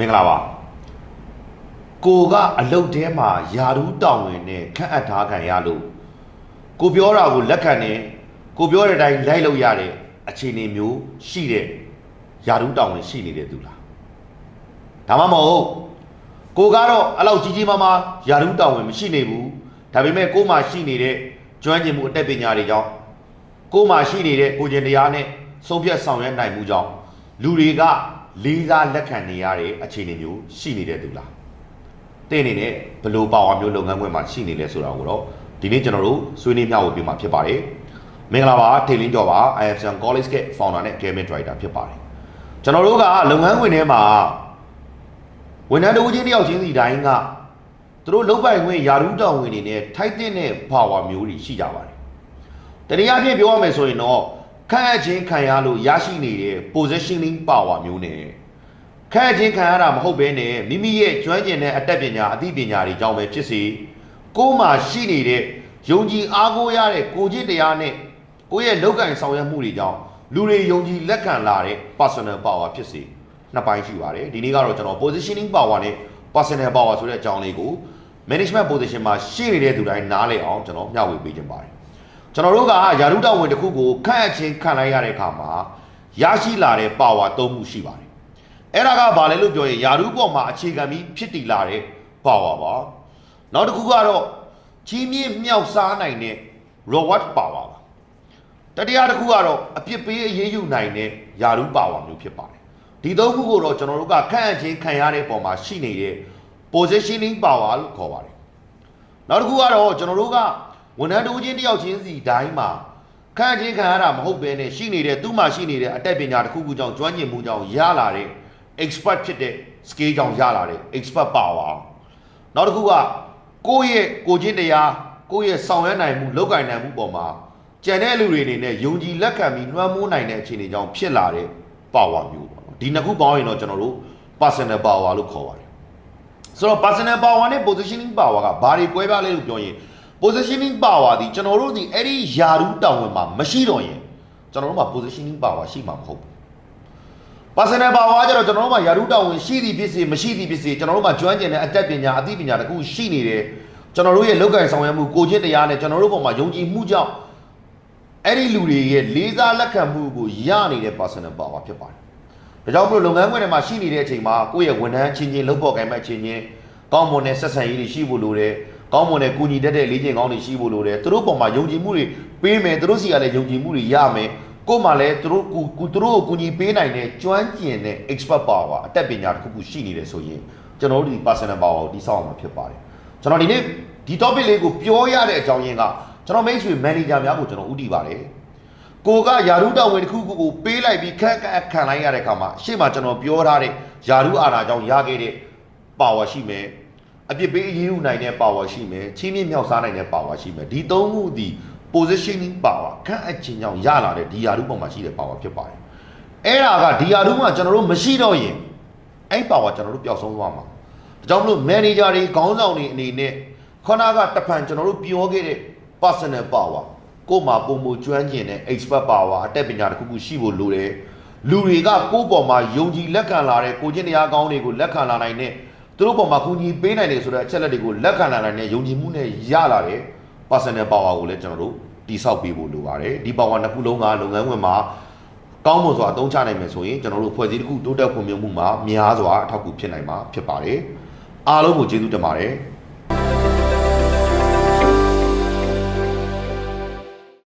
မင်္ဂလာပါကိုကအလုတ်ထဲမှာယာရူးတောင်းဝင်နဲ့ခန့်အပ်ထားခံရလို့ကိုပြောတာကိုလက်ခံနေကိုပြောတဲ့အတိုင်းလိုက်လို့ရတဲ့အခြေအနေမျိုးရှိတဲ့ယာရူးတောင်းဝင်ရှိနေတဲ့သူလားဒါမှမဟုတ်ကိုကတော့အဲ့လောက်ကြီးကြီးမားမားယာရူးတောင်းဝင်မရှိနေဘူးဒါပေမဲ့ကိုမှရှိနေတဲ့ကျွမ်းကျင်မှုအတတ်ပညာတွေကြောင့်ကိုမှရှိနေတဲ့ကိုကျင်တရားနဲ့ဆုံးဖြတ်ဆောင်ရွက်နိုင်မှုကြောင့် လူတွေကလေးစားလက်ခံနေရတဲ့အခြေအနေမျိုးရှိနေတဲ့သူလားတဲ့အနေနဲ့ဘယ်လိုပါဝါမျိုးလုပ်ငန်းခွင်မှာရှိနေလဲဆိုတာကိုတော့ဒီနေ့ကျွန်တော်တို့ဆွေးနွေးမျှဝေပေးမှာဖြစ်ပါတယ်မင်္ဂလာပါထေလင်းကျော်ပါ IFSN College က founder နဲ့ Gaming Director ဖြစ်ပါတယ်ကျွန်တော်တို့ကလုပ်ငန်းခွင်ထဲမှာဝန်ထမ်းတဦးချင်းတစ်ယောက်ချင်းစီတိုင်းကသူတို့လုပ်ပိုင်ခွင့်ယာရုတောင်းဝင်နေနဲ့ထိုက်တဲ့နဲ့ပါဝါမျိုးတွေရှိကြပါတယ်တနည်းအားဖြင့်ပြောရမယ်ဆိုရင်တော့ ခန့်အပ်ခြင်းခံရလို့ရရှိနေတဲ့ positioning power မျိုးနဲ့ခန့်အပ်ခြင်းခံရတာမဟုတ်ဘဲနဲ့မိမိရဲ့ကျွမ်းကျင်တဲ့အတတ်ပညာအသိပညာတွေကြောင့်ပဲဖြစ်စေကိုယ်မှာရှိနေတဲ့ယုံကြည်အားကိုးရတဲ့ကိုယ်จิตတရားနဲ့ကိုယ့်ရဲ့လောက်ကင်ဆောင်ရွက်မှုတွေကြောင့်လူတွေယုံကြည်လက်ခံလာတဲ့ personal power ဖြစ်စေနှစ်ပိုင်းရှိပါတယ်ဒီနေ့ကတော့ကျွန်တော် positioning power နဲ့ personal power ဆိုတဲ့အကြောင်းလေးကို management position မှာရှိနေတဲ့သူတိုင်းနားလည်အောင်ကျွန်တော်မျှဝေပေးခြင်းပါတယ် ကျွန်တော်တို့ကယာရုတောင်ဝင်တစ်ခုကိုခန့်အပ်ခြင်းခံလိုက်ရတဲ့အခါမှာရရှိလာတဲ့ power သုံးမှုရှိပါတယ်အဲ့ဒါကဘာလဲလို့ပြောရင်ယာရုပေါ်မှာအခြေခံပြီးဖြစ်တည်လာတဲ့ပါဝါပါနောက်တစ်ခုကတော့ကြီးမြင့်မြောက်စားနိုင်တဲ့ reward power ပါတတိယတစ်ခုကတော့အပြစ်ပေးအရေးယူနိုင်တဲ့ယာရုပါဝါမျိုးဖြစ်ပါတယ်ဒီသုံးခုကိုတော့ကျွန်တော်တို့ကခန့်အပ်ခြင်းခံရတဲ့ပုံမှာရှိနေတဲ့ positioning power လို့ခေါ်ပါတယ်နောက်တစ်ခုကတော့ကျွန်တော်တို့က ဝန်ထမ်းတဦးချင်းတစ်ယောက်ချင်းစီတိုင်းမှာခန့်အပ်ခြင်းခံရတာမဟုတ်ဘဲနဲ့ရှိနေတဲ့သူ့မှာရှိနေတဲ့အတတ်ပညာတစ်ခုခုကြောင့်ကျွမ်းကျင်မှုကြောင့်ရလာတဲ့ expert ဖြစ်တဲ့ scale ကြောင့်ရလာတဲ့ expert power နောက်တစ်ခုကကိုယ့်ရဲ့ကိုယ်ချင်းတရားကိုယ့်ရဲ့ဆောင်ရွက်နိုင်မှုလုပ်ကိုင်နိုင်မှုပေါ်မှာကြံတဲ့လူတွေအနေနဲ့ယုံကြည်လက်ခံပြီးလွှမ်းမိုးနိုင်တဲ့အခြေအနေကြောင့်ဖြစ်လာတဲ့ power မျိုးပေါ့နော်ဒီနှစ်ခုပေါင်းရင်တော့ကျွန်တော်တို့ personal power လို့ခေါ်ပါတယ်ဆိုတော့ personal power နဲ့ positioning power ကဘာတွေကွဲပြားလဲလို့ပြောရင် positioning power ဒီကျွန်တော်တို့ဒီအဲ့ဒီယာရူးတောင်ဝင်မှာမရှိတော့ရင်ကျွန်တော်တို့မှာ positioning power ရှိမှာမဟုတ်ဘူး personal power ကကျတော့ကျွန်တော်တို့မှာယာရုတောင်းဝင်ရှိသည်ဖြစ်စေမရှိသည်ဖြစ်စေကျွန်တော်တို့မှာကျွမ်းကျင်တဲ့အတတ်ပညာအသိပညာတခုရှိနေတယ်ကျွန်တော်တို့ရဲ့လောက်ကင်ဆောင်ရွက်မှုကိုချင်းတရားနဲ့ကျွန်တော်တို့ပုံမှာယုံကြည်မှုကြောင့်အဲ့ဒီလူတွေရဲ့လေးစားလက်ခံမှုကိုရနေတဲ့ personal power ဖြစ်ပါတယ်ဒါကြောင့်မလို့လုပ်ငန်းခွင်ထဲမှာရှိနေတဲ့အချိန်မှာကိုယ့်ရဲ့ဝန်ထမ်းချင်းချင်းလုပ်ဖို့ကိုင်မဲ့ချင်းချင်းကောင်းမွန်တဲ့ဆက်ဆံရေးတွေရှိဖို့လိုတယ် ကောင်းမွန်တဲ့ကူညီတတ်တဲ့လေ့ကျင့်ကောင်းတွေရှိဖို့လိုတယ်သူတို့ပုံမှာယုံကြည်မှုတွေပေးမယ်သူတို့စီကလည်းယုံကြည်မှုတွေရမယ်ကိုယ်မှလည်းသူတို့ကူကူသူတို့ကိုကူညီပေးနိုင်တဲ့ကျွမ်းကျင်တဲ့ expert power အတတ်ပညာတစ်ခုခုရှိနေတယ်ဆိုရင်ကျွန်တော်တို့ဒီ personal power ကိုတိစောက်အောင်မှာဖြစ်ပါတယ်ကျွန်တော်ဒီနေ့ဒီ topic လေးကိုပြောရတဲ့အကြောင်းရင်းကကျွန်တော်မိတ်ဆွေ manager များကိုကျွန်တော်ဥတည်ပါတယ်ကိုကယာရုတော်ဝင်တစ်ခုခုကိုပေးလိုက်ပြီးခက်ခက်ခံလိုက်ရတဲ့အခါမှာရှေ့မှာကျွန်တော်ပြောထားတဲ့ယာရုအာဏာကြောင့်ရခဲ့တဲ့ power ရှိမယ် အပြစ်ပေးအရေးယူနိုင်တဲ့ power ရှိမယ်ချင်းမြင့်မြောက်စားနိုင်တဲ့ power ရှိမယ်ဒီသုံးခုဒီ positioning power ခန့်အပ်ခြင်းကြောင့်ရလာတဲ့ဒီယာရုပုံမှာရှိတဲ့ power ဖြစ်ပါတယ်အဲ့ဒါကဒီယာရုမှာကျွန်တော်တို့မရှိတော့ရင်အဲ့ power ကျွန်တော်တို့ပျောက်ဆုံးသွားမှာဒါကြောင့်မလို့ manager တွေခေါင်းဆောင်တွေအနေနဲ့ခုနကတဖန်ကျွန်တော်တို့ပြောခဲ့တဲ့ personal power ကိုယ်မှာပုံမကျွမ်းကျင်တဲ့ expert power အတတ်ပညာတစ်ခုခုရှိဖို့လိုတယ်လူတွေကကိုယ့်ပေါ်မှာယုံကြည်လက်ခံလာတဲ့ကိုချင်းတရားကောင်းတွေကိုလက်ခံလာနိုင်တဲ့ သူတို့ပေါ်မှာကူညီပေးနိုင်တယ်ဆိုတဲ့အချက်လက်တွေကိုလက်ခံလာနိုင်တဲ့ယုံကြည်မှုနဲ့ရလာတဲ့ personal power ကိုလည်းကျွန်တော်တို့တိဆောက်ပေးဖို့လိုပါတယ်ဒီ power နှစ်ခုလုံးကလုပ်ငန်းဝင်မှာကောင်းမွန်စွာအသုံးချနိုင်မယ်ဆိုရင်ကျွန်တော်တို့ဖွဲ့စည်းတစ်ခုတိုးတက်ဖွံ့ဖြိုးမှုမှာများစွာအထောက်အကူဖြစ်နိုင်မှာဖြစ်ပါတယ်အားလုံးကိုကျေးဇူးတင်ပါတယ်